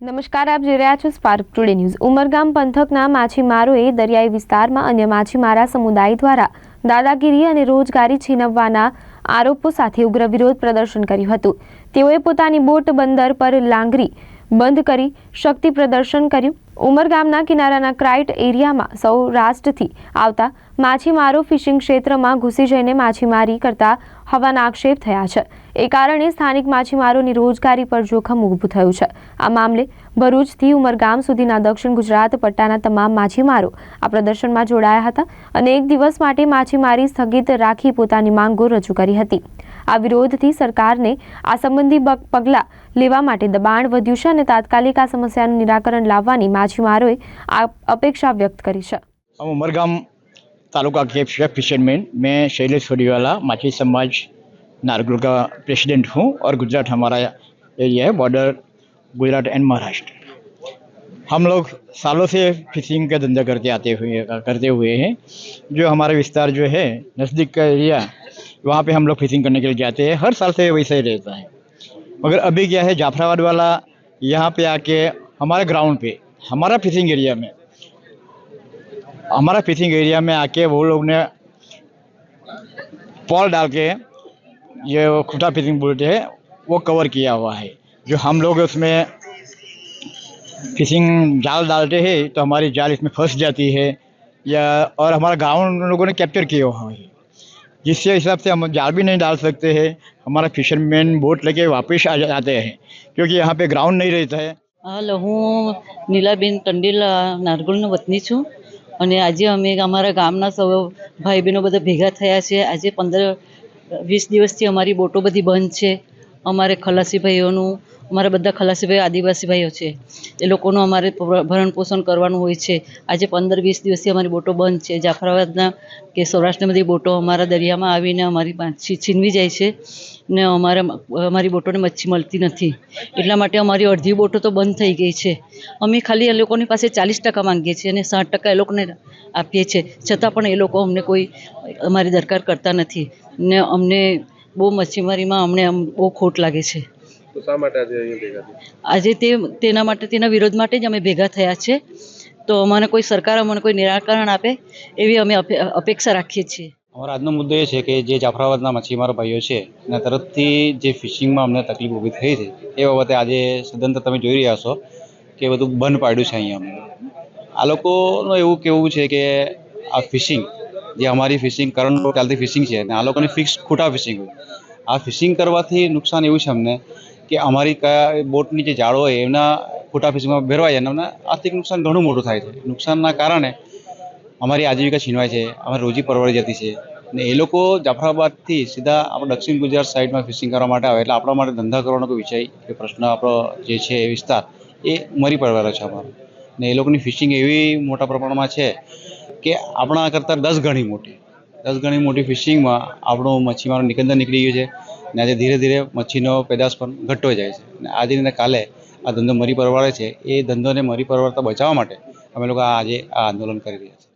નમસ્કાર, આપ જોઈ રહ્યા છો સ્પાર્ક ટુડે ન્યૂઝ ઉમરગામ પંથકના માછીમારોએ દરિયાઈ વિસ્તારમાં અન્ય માછીમારા સમુદાય દ્વારા દાદાગીરી અને રોજગારી છીનવવાના આરોપો સાથે ઉગ્ર વિરોધ પ્રદર્શન કર્યું હતું. તેઓએ પોતાની બોટ બંદર પર લાંગરી બંધ કરી શક્તિ પ્રદર્શન કર્યું. ઉમરગામના કિનારાના ક્રાઇટ એરિયામાં સૌરાષ્ટ્રથી આવતા માછીમારો ફિશિંગ ક્ષેત્રમાં ઘૂસી જઈને માછીમારી કરતા હવાના આક્ષેપ થયા છે. એ કારણે સ્થાનિક માછીમારોની રોજગારી પર જોખમ ઊભું થયું છે. આ મામલે ભરૂચથી ઉમરગામ સુધીના દક્ષિણ ગુજરાત પટ્ટાના તમામ માછીમારો આ પ્રદર્શનમાં જોડાયા હતા અને એક દિવસ માટે માછીમારી સ્થગિત રાખી પોતાની માંગો રજૂ કરી હતી. આ વિરોધથી સરકારને આ સંબંધી બગ- પગલાં લેવા માટે દબાણ વધ્યું છે અને તાત્કાલિક આ સમસ્યાનું નિરાકરણ લાવવાની માછીમારોએ આ અપેક્ષા વ્યક્ત કરી છે हम उमरगाम तालुका के शेफ फिशरमैन मैं शैलेश फरीवाला माची समाज नारगुल का प्रेसिडेंट हूँ और गुजरात हमारा एरिया है बॉर्डर गुजरात एंड महाराष्ट्र हम लोग सालों से फिशिंग का धंधा करते आते हुए करते हुए हैं जो हमारा विस्तार जो है नज़दीक का एरिया वहाँ पे हम लोग फिशिंग करने के लिए जाते हैं। हर साल से वैसे ही रहता है। मगर अभी क्या है, जाफराबाद वाला यहाँ पे आके हमारे ग्राउंड पे, हमारा फिशिंग एरिया में, हमारा फिशिंग एरिया में आके वो लोग ने पॉल डाल के ये खुटा फिशिंग बोलते हैं, वो कवर किया हुआ है। जो हम लोग उसमें फिशिंग जाल डालते हैं तो हमारी जाल इसमें फंस जाती है, या और हमारा गाँव उन लोगों ने कैप्चर किया हुआ है। जिसके हिसाब से हम जाल भी नहीं डाल सकते हैं हमारा फिशरमैन बोट लेके वापस आ जाते हैं क्योंकि यहाँ पे ग्राउंड नहीं रहता है હાલો હું નીલાબેન ટંડેલ અ, નારગોલનો વતની છું અને આજે અમે અમારા ગામના સૌ ભાઈ બહેનો બધા ભેગા થયા છે આજે પંદર વીસ દિવસથી અમારી બોટો બધી બંધ છે અમારે ખલાસી ભાઈઓનું અમારા બધા ખલાસી ભાઈઓ આદિવાસી ભાઈઓ છે. એ લોકોનું અમારે ભરણ પોષણ કરવાનું હોય છે. આજે પંદર વીસ દિવસથી અમારી બોટો બંધ છે. જાફરાબાદના કે સૌરાષ્ટ્રની બધી બોટો અમારા દરિયામાં આવીને અમારી માછી છીનવી જાય છે ને અમારે અમારી બોટોને મચ્છી મળતી નથી. એટલા માટે અમારી અડધી બોટો તો બંધ થઈ ગઈ છે. અમે ખાલી એ લોકોની પાસે ચાલીસ ટકા માંગીએ છીએ અને સાઠ ટકા એ લોકોને આપીએ છીએ. છતાં પણ એ લોકો અમને કોઈ અમારી દરકાર કરતા નથી ને અમને બહુ મચ્છીમારીમાં અમને બહુ ખોટ લાગે છે. તો શા માટે આજે અહીંયા ભેગા થયા? આજે તે તેના માટે તેના વિરોધ માટે જ અમે ભેગા થયા છે. તો અમને કોઈ સરકાર અમને કોઈ નિરાકરણ આપે એવી અમે અપેક્ષા રાખીએ છીએ. અમારો આજનો મુદ્દો એ છે કે જે જાફરાબાદના મચ્છીમારો ભાઈઓ છે એના તરફથી જે ફિશિંગમાં અમને તકલીફ ઊભી થઈ છે એ બાબતે આજે સદંતર તમે જોઈ રહ્યા છો કે બધું બંધ પાડ્યું છે અહીંયા અમને. આ લોકોનું એવું કેવું છે કે આ ફિશિંગ જે અમારી ફિશિંગ કરંટ ચાલતી ફિશિંગ છે અને આ લોકોની ફિક્સ ખોટા ફિશિંગ હોય. આ ફિશિંગ કરવાથી નુકસાન એવું છે અમને કે અમારી કયા બોટની જે જાળો હોય એમના ખોટા ફિશિંગમાં ભેરવાય અને એમના આર્થિક નુકસાન ઘણું મોટું થાય છે. નુકસાનના કારણે અમારી આજીવિકા છીનવાય છે, અમારી રોજી પરવડી જતી છે ને એ લોકો જાફરાબાદથી સીધા આપણે દક્ષિણ ગુજરાત સાઈડમાં ફિશિંગ કરવા માટે આવે એટલે આપણા માટે ધંધા કરવાનો કોઈ વિષય કે પ્રશ્ન આપણો જે છે એ વિસ્તાર એ મરી પડવાનો છે અમારો. ને એ લોકોની ફિશિંગ એવી મોટા પ્રમાણમાં છે કે આપણા કરતાં દસ ગણી મોટી. દસ ગણી મોટી ફિશિંગમાં આપણું મચ્છીમારો નિકંદર નીકળી ગયું છે અને આજે ધીરે ધીરે મચ્છીનો પેદાશ પણ ઘટતો જાય છે. અને આજે કાલે આ ધંધો મરી પરવાડે છે. એ ધંધોને મરી પરવાળતા બચાવવા માટે અમે લોકો આજે આ આંદોલન કરી રહ્યા છીએ.